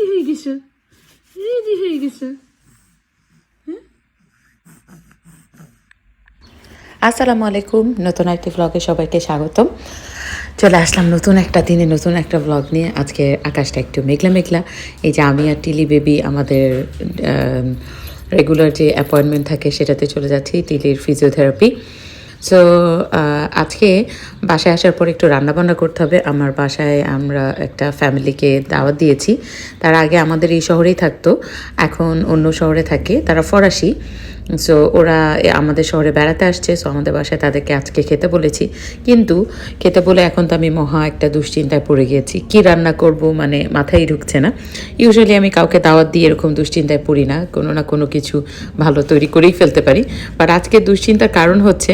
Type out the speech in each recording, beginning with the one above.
Ready হয়ে গেছো? Ready হয়ে গেছো। আসসালামু আলাইকুম। নতুন একটি ব্লগে সবাইকে স্বাগতম। চলে আসলাম নতুন একটা দিনে, নতুন একটা ব্লগ নিয়ে। আজকে আকাশটা একটু মেঘলা মেঘলা। এই যে আমি আর টিলি বেবি আমাদের রেগুলার যে অ্যাপয়েন্টমেন্ট থাকে সেটাতে চলে যাচ্ছি, টিলির ফিজিওথেরাপি সো আজকে বাসায় আসার পর একটু রান্নাবান্না করতে হবে। আমার বাসায় আমরা একটা ফ্যামিলিকে দাওয়াত দিয়েছি। তার আগে আমাদের এই শহরেই থাকতো। এখন অন্য শহরে থাকে। তারা ফরাসি। সো ওরা আমাদের শহরে বেড়াতে আসছে সো আমাদের বাসায় তাদেরকে আজকে খেতে বলেছি। কিন্তু খেতে বলে এখন তো আমি মহা একটা দুশ্চিন্তায় পড়ে গিয়েছি কি রান্না করব মানে মাথায় ঢুকছে না। ইউজুয়ালি আমি কাউকে দাওয়াত দিয়ে এরকম দুশ্চিন্তায় পড়ি না, কোনো না কোনো কিছু ভালো তৈরি করেই ফেলতে পারি। বাট আজকে দুশ্চিন্তার কারণ হচ্ছে,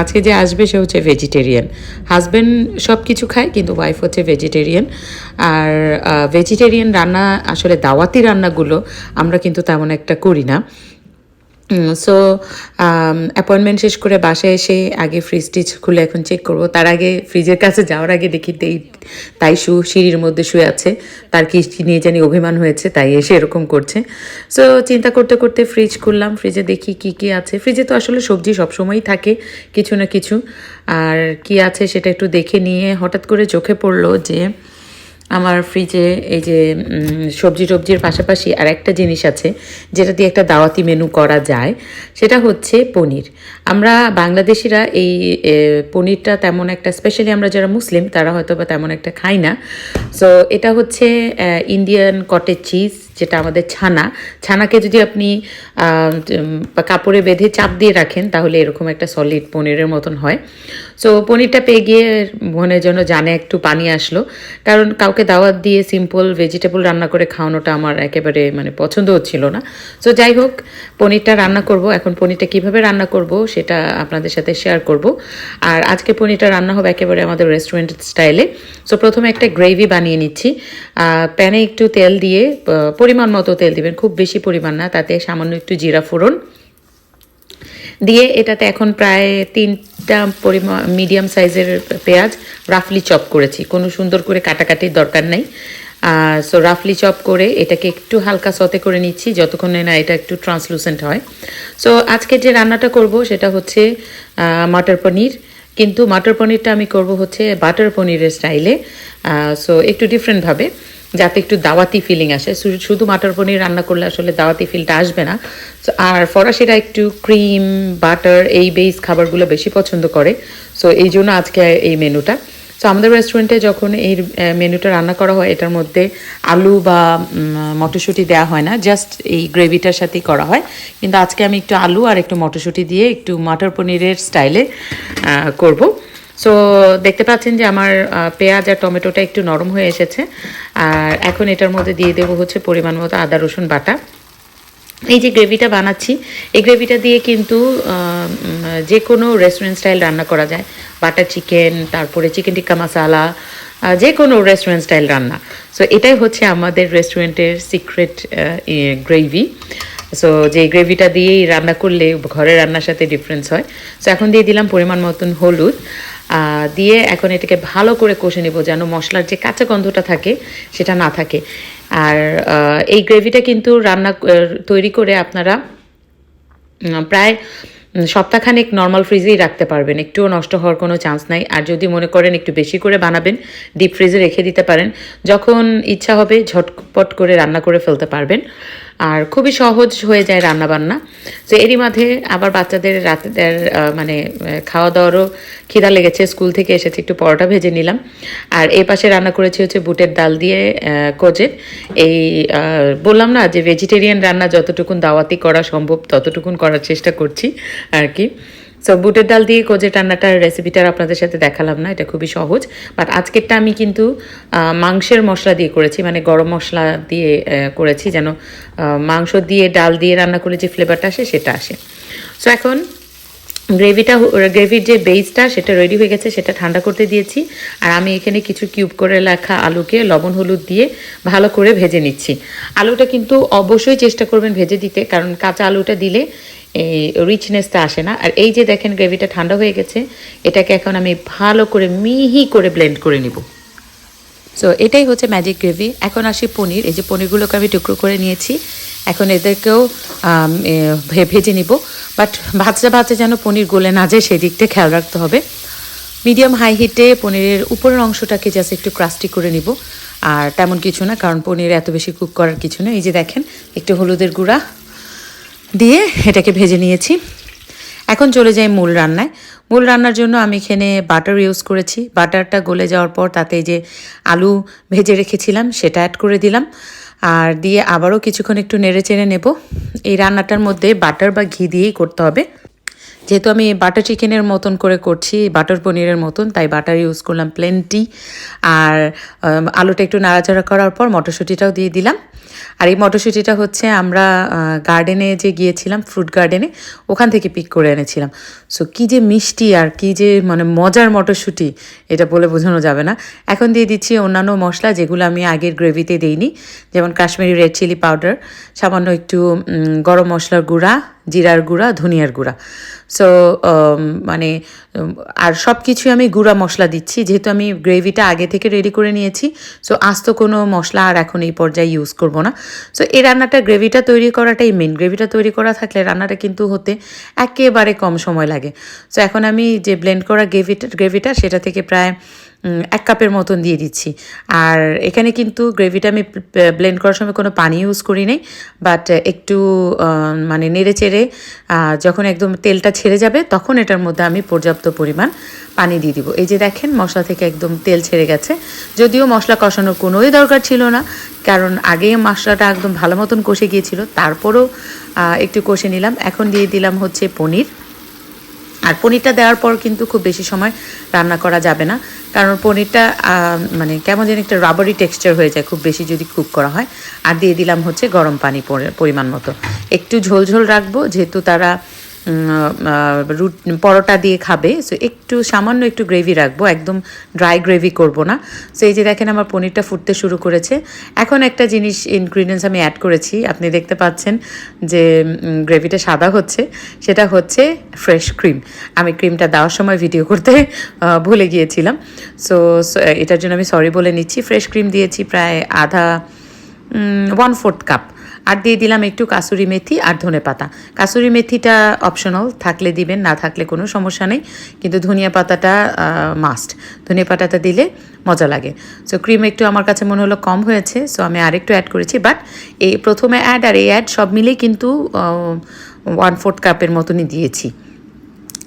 আজকে যে আসবে সে হচ্ছে ভেজিটেরিয়ান হাজব্যান্ড সব কিছু খায়, কিন্তু ওয়াইফ হচ্ছে ভেজিটেরিয়ান আর ভেজিটেরিয়ান রান্না, আসলে দাওয়াতি রান্নাগুলো আমরা কিন্তু তেমন একটা করি না। সো অ্যাপয়েন্টমেন্ট শেষ করে বাসায় এসে আগে ফ্রিজ টিজ খুলে এখন চেক করব। তার আগে ফ্রিজের কাছে যাওয়ার আগে দেখি তেই তাই শু, সিঁড়ির মধ্যে শুয়ে আছে। তার কি নিয়ে জানি অভিমান হয়েছে, তাই এসে এরকম করছে। সো চিন্তা করতে করতে ফ্রিজ খুললাম ফ্রিজে দেখি কি কি আছে। ফ্রিজে তো আসলে সবজি সবসময়ই থাকে, কিছু না কিছু। আর কি আছে সেটা একটু দেখে নিয়ে হঠাৎ করে চোখে পড়ল যে আমার ফ্রিজে এই যে সবজি টবজির পাশাপাশি আর একটা জিনিস আছে, যেটা দিয়ে একটা দাওয়াতি মেনু করা যায়, সেটা হচ্ছে পনির। আমরা বাংলাদেশিরা এই পনিরটা তেমন একটা স্পেশালি আমরা যারা মুসলিম, তারা হয়তো বা তেমন একটা খাই না। সো এটা হচ্ছে ইন্ডিয়ান কটেজ চিজ যেটা আমাদের ছানা। ছানাকে যদি আপনি কাপড়ে বেঁধে চাপ দিয়ে রাখেন, তাহলে এরকম একটা সলিড পনিরের মতন হয়। সো পনিরটা পেয়ে গিয়ে মনে জন্য জানে একটু পানি আসলো। কারণ কাউকে দাওয়াত দিয়ে সিম্পল ভেজিটেবল রান্না করে খাওয়ানোটা আমার একেবারে মানে পছন্দ হচ্ছিল না। সো যাই হোক, পনিরটা রান্না করব। এখন পনিরটা কীভাবে রান্না করব সেটা আপনাদের সাথে শেয়ার করব। আর আজকে পনিরটা রান্না হবে একেবারে আমাদের রেস্টুরেন্ট স্টাইলে সো প্রথমে একটা গ্রেভি বানিয়ে নিচ্ছি। প্যানে একটু তেল দিয়ে পরিমাণ মতো তেল দিবেন, খুব বেশি পরিমাণ না, তাতে সামান্য একটু জিরা ফোড়ন। দিয়ে এটাতে এখন প্রায় তিনটা পরিমাণ মিডিয়াম সাইজের পেঁয়াজ রাফলি চপ করেছি। কোনো সুন্দর করে কাটাকাটির দরকার নেই। সো রাফলি চপ করে এটাকে একটু হালকা সতে করে নিচ্ছি, যতক্ষণে না এটা একটু ট্রান্সলুসেন্ট হয়। সো আজকে যে রান্নাটা করব সেটা হচ্ছে মাটার পনির কিন্তু মাটার পনিরটা আমি করব হচ্ছে বাটার পনিরের স্টাইলে সো একটু ডিফারেন্টভাবে যাতে একটু দাওয়াতি ফিলিং আসে। শুধু মাটার পনির রান্না করলে আসলে দাওয়াতি ফিলটা আসবে না। সো আর ফরাসিরা একটু ক্রিম বাটার এই বেস খাবারগুলো বেশি পছন্দ করে। সো এই জন্য আজকে এই মেনুটা সো আমাদের রেস্টুরেন্টে যখন এই মেনুটা রান্না করা হয়, এটার মধ্যে আলু বা মটরশুঁটি দেওয়া হয় না জাস্ট এই গ্রেভিটার সাথেই করা হয়। কিন্তু আজকে আমি একটু আলু আর একটু মটরশুঁটি দিয়ে একটু মাটার পনিরের স্টাইলে করব। সো দেখতে পাচ্ছেন যে আমার পেঁয়াজ আর টমেটোটা একটু নরম হয়ে এসেছে। আর এখন এটার মধ্যে দিয়ে দেবো হচ্ছে পরিমাণ মতো আদা, রসুন বাটা। এই যে গ্রেভিটা বানাচ্ছি, এই গ্রেভিটা দিয়ে কিন্তু যে কোনো রেস্টুরেন্ট স্টাইল রান্না করা যায়। বাটার চিকেন, তারপরে চিকেন টিক্কা মশালা যে কোনো রেস্টুরেন্ট স্টাইল রান্না। সো এটাই হচ্ছে আমাদের রেস্টুরেন্টের সিক্রেট গ্রেভি সো যে গ্রেভিটা দিয়েই রান্না করলে ঘরের রান্নার সাথে ডিফারেন্স হয়। সো এখন দিয়ে দিলাম পরিমাণ মতন হলুদ। দিয়ে এখন এটাকে ভালো করে কষে নেব যেন মশলার যে কাঁচা গন্ধটা থাকে, সেটা না থাকে। আর এই গ্রেভিটা কিন্তু রান্না তৈরি করে আপনারা প্রায় সপ্তাহখানেক নর্মাল ফ্রিজেই রাখতে পারবেন। একটুও নষ্ট হওয়ার কোনো চান্স নাই। আর যদি মনে করেন একটু বেশি করে বানাবেন ডিপ ফ্রিজে রেখে দিতে পারেন, যখন ইচ্ছা হবে ঝটপট করে রান্না করে ফেলতে পারবেন। আর খুবই সহজ হয়ে যায় রান্না বান্না তো এরই মাঝে আবার বাচ্চাদের রাতের মানে খাওয়া দাওয়ারও খিদা লেগেছে। স্কুল থেকে এসেছি, একটু পরোটা ভেজে নিলাম। আর এই পাশে রান্না করেছি হচ্ছে বুটের ডাল দিয়ে কোজে। এই বললাম না যে ভেজিটেরিয়ান রান্না যতটুকুন দাওয়াতি করা সম্ভব, ততটুকুন করার চেষ্টা করছি আর কি। সো বুটের ডাল দিয়ে কোজের রান্নাটার রেসিপিটা আপনাদের সাথে দেখালাম না, এটা খুবই সহজ। বাট আজকেরটা আমি কিন্তু মাংসের মশলা দিয়ে করেছি মানে গরম মশলা দিয়ে করেছি যেন মাংস দিয়ে, ডাল দিয়ে রান্না করে যে ফ্লেভারটা আসে, সেটা আসে। সো এখন গ্রেভিটা গ্রেভির যে বেসটা সেটা রেডি হয়ে গেছে, সেটা ঠান্ডা করতে দিয়েছি। আর আমি এখানে কিছু কিউব করে রাখা আলুকে লবণ, হলুদ দিয়ে ভালো করে ভেজে নিচ্ছি। আলুটা কিন্তু অবশ্যই চেষ্টা করবেন ভেজে দিতে, কারণ কাঁচা আলুটা দিলে রিচনেসটা আসে না। আর এই যে দেখেন গ্রেভিটা ঠান্ডা হয়ে গেছে, এটাকে এখন আমি ভালো করে মিহি করে ব্লেন্ড করে নিব। সো এটাই হচ্ছে ম্যাজিক গ্রেভি এখন আসি পনির। এই যে পনিরগুলোকে আমি টুকরো করে নিয়েছি। এখন এদেরকেও ভেজে নিব। বাট ভাজতে ভাজতে যেন পনির গলে না যায় সেই দিকটা খেয়াল রাখতে হবে। মিডিয়াম হাই হিটে পনিরের উপরের অংশটাকে জাস্ট একটু ক্রাস্টি করে নিব। আর তেমন কিছু না, কারণ পনির এত বেশি কুক করার কিছু না এই যে দেখেন, একটু হলুদের গুঁড়া। দিয়ে এটাকে ভেজে নিয়েছি। এখন চলে যাই মূল রান্নায়। মূল রান্নার জন্য আমি এখানে বাটার ইউজ করেছি। বাটারটা গলে যাওয়ার পর তাতে যে আলু ভেজে রেখেছিলাম, সেটা অ্যাড করে দিলাম। আর দিয়ে আবারও কিছুক্ষণ একটু নেড়ে চেড়ে নেব। এই রান্নাটার মধ্যে বাটার বা ঘি দিয়েই করতে হবে। যেহেতু আমি বাটার চিকেনের মতন করে করছি, বাটার পনিরের মতন, তাই বাটার ইউজ করলাম প্লেনটি আর আলুটা একটু নাড়াচাড়া করার পর মটরশুঁটিটাও দিয়ে দিলাম। আর এই মটরশুঁটিটা হচ্ছে আমরা গার্ডেনে যে গিয়েছিলাম ফ্রুট গার্ডেনে ওখান থেকে পিক করে এনেছিলাম। সো কী যে মিষ্টি আর কী যে মানে মজার মটরশুঁটি, এটা বলে বোঝানো যাবে না। এখন দিয়ে দিচ্ছি অন্যান্য মশলা যেগুলো আমি আগের গ্রেভিতে দিইনি, যেমন কাশ্মীরি রেড চিলি পাউডার সামান্য একটু গরম মশলার গুঁড়া জিরার গুঁড়া, ধনিয়ার গুঁড়া। সো মানে আর সব কিছুই আমি গুঁড়া মশলা দিচ্ছি। যেহেতু আমি গ্রেভিটা আগে থেকে রেডি করে নিয়েছি সো আস্ত কোনো মশলা আর এখন এই পর্যায়ে ইউজ করব না। সো এই রান্নাটা, গ্রেভিটা তৈরি করাটাই মেন গ্রেভিটা তৈরি করা থাকলে রান্নাটা কিন্তু হতে একেবারে কম সময় লাগে। সো এখন আমি যে ব্লেন্ড করা গ্রেভিটা গ্রেভিটা, সেটা থেকে প্রায় এক কাপের মতন দিয়ে দিচ্ছি। আর এখানে কিন্তু গ্রেভিটা আমি ব্লেন্ড করার সময় কোনো পানি ইউজ করি নাই বাট একটু মানে নেড়ে চেড়ে যখন একদম তেলটা ছেড়ে যাবে, তখন এটার মধ্যে আমি পর্যাপ্ত পরিমাণ পানি দিয়ে দিব। এই যে দেখেন, মশলা থেকে একদম তেল ছেড়ে গেছে। যদিও মশলা কষানোর কোনোই দরকার ছিল না, কারণ আগে মশলাটা একদম ভালো মতন কষে গিয়েছিল, তারপরও একটু কষে নিলাম। এখন দিয়ে দিলাম হচ্ছে পনির। আর পনিরটা দেওয়ার পর কিন্তু খুব বেশি সময় রান্না করা যাবে না, কারণ পনিরটা মানে কেমন যেন একটা রাবারি টেক্সচার হয়ে যায় খুব বেশি যদি কুক করা হয়। আর দিয়ে দিলাম হচ্ছে গরম পানি পরিমাণ মতো। একটু ঝোল ঝোল রাখব, যেহেতু তারা রুট, পরোটা দিয়ে খাবে। সো একটু সামান্য একটু গ্রেভি রাখব, একদম ড্রাই গ্রেভি করব না। সো এই যে দেখেন আমার পনিরটা ফুটতে শুরু করেছে। এখন একটা জিনিস ইনগ্রিডিয়েন্টস আমি অ্যাড করেছি। আপনি দেখতে পাচ্ছেন যে গ্রেভিটা সাদা হচ্ছে। সেটা হচ্ছে ফ্রেশ ক্রিম আমি ক্রিমটা দেওয়ার সময় ভিডিও করতে ভুলে গিয়েছিলাম। সো এটার জন্য আমি সরি বলে নিচ্ছি। ফ্রেশ ক্রিম দিয়েছি প্রায় আধা ওয়ান ফোর্থ কাপ আর দিয়ে দিলাম একটু কাসুরি মেথি আর ধনে পাতা। কাসুরি মেথিটা অপশনাল থাকলে দিবেন, না থাকলে কোনো সমস্যা নেই, কিন্তু ধনিয়া পাতাটা মাস্ট ধনিয়া পাতাটা দিলে মজা লাগে। সো ক্রিম একটু আমার কাছে মনে হলো কম হয়েছে সো আমি আরেকটু অ্যাড করেছি বাট এই প্রথমে অ্যাড আর এই অ্যাড সব মিলেই কিন্তু ওয়ান ফোর্থ কাপের মতনই দিয়েছি।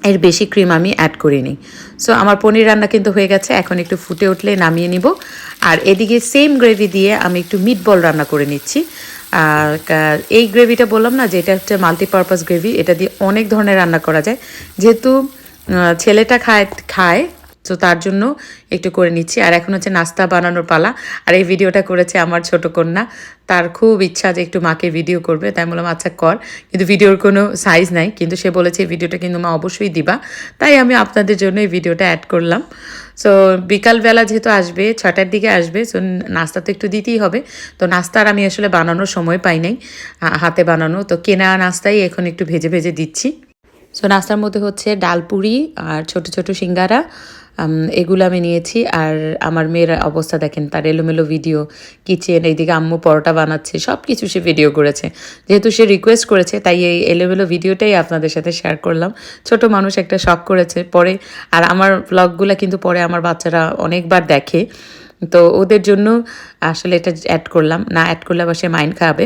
এর বেশি ক্রিম আমি অ্যাড করিনি। সো আমার পনির রান্না কিন্তু হয়ে গেছে, এখন একটু ফুটে উঠলে নামিয়ে নিব। আর এদিকে সেম গ্রেভি দিয়ে আমি একটু মিট বল রান্না করে নিচ্ছি। আর এই গ্রেভিটা বললাম না যে এটা হচ্ছে মাল্টিপারপাস গ্রেভি এটা দিয়ে অনেক ধরনের রান্না করা যায়। যেহেতু ছেলেটা খায় খায়, তো তার জন্য একটু করে নিচ্ছি। আর এখন হচ্ছে নাস্তা বানানোর পালা। আর এই ভিডিওটা করেছে আমার ছোট কন্যা। তার খুব ইচ্ছা যে একটু মাকে ভিডিও করবে। তাই বললাম আচ্ছা কর। কিন্তু ভিডিওর কোনো সাইজ নাই। কিন্তু সে বলেছে ভিডিওটা কিন্তু মা অবশ্যই দিবা। তাই আমি আপনাদের জন্য এই ভিডিওটা অ্যাড করলাম। সো বিকালবেলা যেহেতু আসবে ছটার দিকে আসবে সো নাস্তা তো একটু দিতেই হবে। তো নাস্তার আমি আসলে বানানোর সময় পাই নাই হাতে বানানো। তো কেনা নাস্তাই এখন একটু ভেজে ভেজে দিচ্ছি। সো নাস্তার মধ্যে হচ্ছে ডালপুরি আর ছোট ছোট সিঙ্গারা এগুলো আমি নিয়েছি আর আমার মেয়ের অবস্থা দেখেন, তার এলোমেলো ভিডিও কিচেন এইদিকে আম্মু পরোটা বানাচ্ছে সব কিছু সে ভিডিও করেছে। যেহেতু সে রিকোয়েস্ট করেছে, তাই এই এলোমেলো ভিডিওটাই আপনাদের সাথে শেয়ার করলাম। ছোট মানুষ একটা শখ করেছে, পরে, আর আমার ব্লগগুলো কিন্তু পরে আমার বাচ্চারা অনেকবার দেখে। তো ওদের জন্য আসলে এটা অ্যাড করলাম, না অ্যাড করলে আবার সে মাইন্ড খাবে।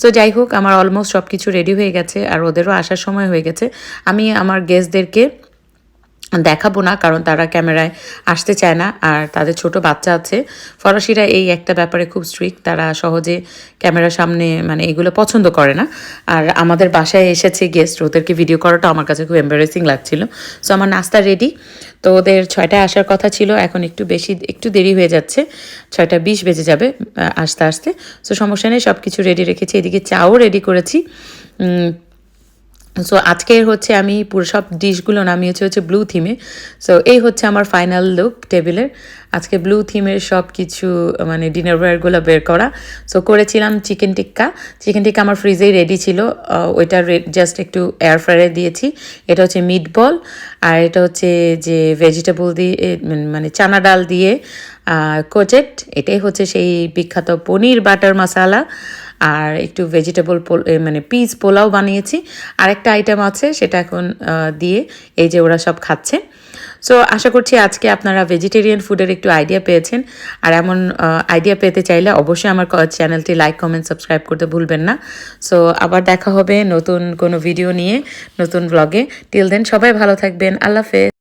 সো যাই হোক, আমার অলমোস্ট সব কিছু রেডি হয়ে গেছে, আর ওদেরও আসার সময় হয়ে গেছে। আমি আমার গেস্টদেরকে দেখাবো না, কারণ তারা ক্যামেরায় আসতে চায় না, আর তাদের ছোট বাচ্চা আছে। ফরাসিরা এই একটা ব্যাপারে খুব স্ট্রিক্ট তারা সহজে ক্যামেরার সামনে মানে এগুলো পছন্দ করে না। আর আমাদের বাসায় এসেছে গেস্ট ওদেরকে ভিডিও করাটা আমার কাছে খুব এম্বারেসিং লাগছিল। সো আমার নাস্তা রেডি তো ওদের ছয়টায় আসার কথা ছিল, এখন একটু বেশি, একটু দেরি হয়ে যাচ্ছে। ছয়টা বিশ বেজে যাবে আসতে আসতে। সো সমস্যা নেই সব কিছু রেডি রেখেছি। এদিকে চাও রেডি করেছি। সো আজকের হচ্ছে আমি পুরো সব ডিশগুলো নামিয়েছি হচ্ছে ব্লু থিমে সো এই হচ্ছে আমার ফাইনাল লুক টেবিলের আজকে ব্লু থিমের সব কিছু মানে ডিনার ওয়্যারগুলো বের করা। সো করেছিলাম চিকেন টিক্কা চিকেন টিক্কা আমার ফ্রিজেই রেডি ছিল। ওইটা জাস্ট একটু এয়ার ফ্রায়ারে দিয়েছি। এটা হচ্ছে মিট বল আর এটা হচ্ছে যে ভেজিটেবল দিয়ে মানে চানা ডাল দিয়ে কোচেট এটাই হচ্ছে সেই বিখ্যাত পনির বাটার মশালা। আর একটু ভেজিটেবল মানে পিস পোলাও বানিয়েছি। আরেকটা আইটেম আছে, সেটা এখন দিয়ে এই যে ওরা সব খাচ্ছে। সো আশা করছি আজকে আপনারা ভেজিটেরিয়ান ফুডের একটু আইডিয়া পেয়েছেন। আর এমন আইডিয়া পেতে চাইলে অবশ্যই আমার চ্যানেলটি লাইক কমেন্ট সাবস্ক্রাইব করতে ভুলবেন না। সো আবার দেখা হবে নতুন কোনো ভিডিও নিয়ে, নতুন ব্লগে টিল দেন সবাই ভালো থাকবেন। আল্লাহ হাফেজ।